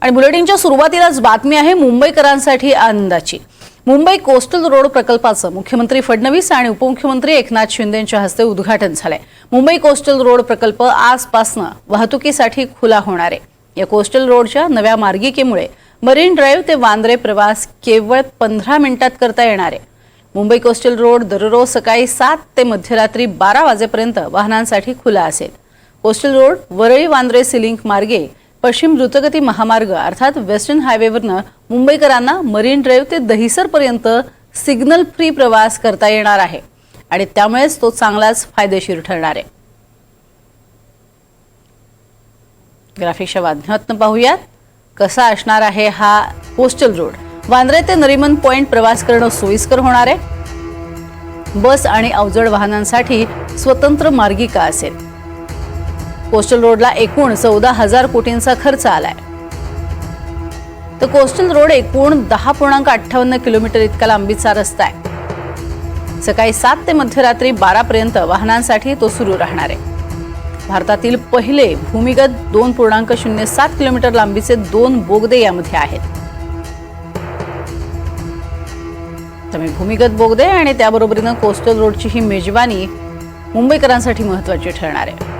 आणि बुलेटिनच्या सुरुवातीलाच बातमी आहे मुंबईकरांसाठी आनंदाची मुंबई कोस्टल रोड प्रकल्पाचं मुख्यमंत्री फडणवीस आणि उपमुख्यमंत्री एकनाथ शिंदेच्या हस्ते उद्घाटन झालंय. मुंबई कोस्टल रोड प्रकल्प आजपासनं वाहतुकीसाठी खुला होणार आहे. या कोस्टल रोडच्या नव्या मार्गिकेमुळे मरीन ड्राईव्ह ते वांद्रे प्रवास केवळ पंधरा मिनिटात करता येणार आहे. मुंबई कोस्टल रोड दररोज सकाळी सात ते मध्यरात्री बारा वाजेपर्यंत वाहनांसाठी खुला असेल. Coastal road Worli Bandra sealink मार्गे पश्चिम द्रुतगती महामार्ग अर्थात वेस्टर्न हायवेवरनं मुंबईकरांना मरीन ड्राईव्ह ते दहिसरपर्यंत सिग्नल फ्री प्रवास करता येणार आहे. आणि त्यामुळेच तो चांगलाच फायदेशीर ठरणार आहे. ग्राफिकच्या बातम्यातनं पाहूयात. कसा असणार आहे हा कोस्टल रोड वांद्रे ते नरिमन पॉइंट प्रवास करणं सोयीस्कर होणार आहे. बस आणि अवजड वाहनांसाठी स्वतंत्र मार्गिका असेल. कोस्टल रोडला एकूण चौदा हजार कोटींचा खर्च आलाय. तर कोस्टल रोड एकूण दहा पूर्णांक अठ्ठावन्न किलोमीटर इतका लांबीचा रस्ता आहे. सकाळी सात ते मध्यरात्री बारापर्यंत वाहनांसाठी तो सुरू राहणार आहे. भारतातील पहिले भूमिगत दोन पूर्णांक शून्य सात किलोमीटर लांबीचे दोन बोगदे यामध्ये आहेत. त्यामुळे भूमिगत बोगदे आणि त्याबरोबरीनं कोस्टल रोडची ही मेजवानी मुंबईकरांसाठी महत्वाची ठरणार आहे.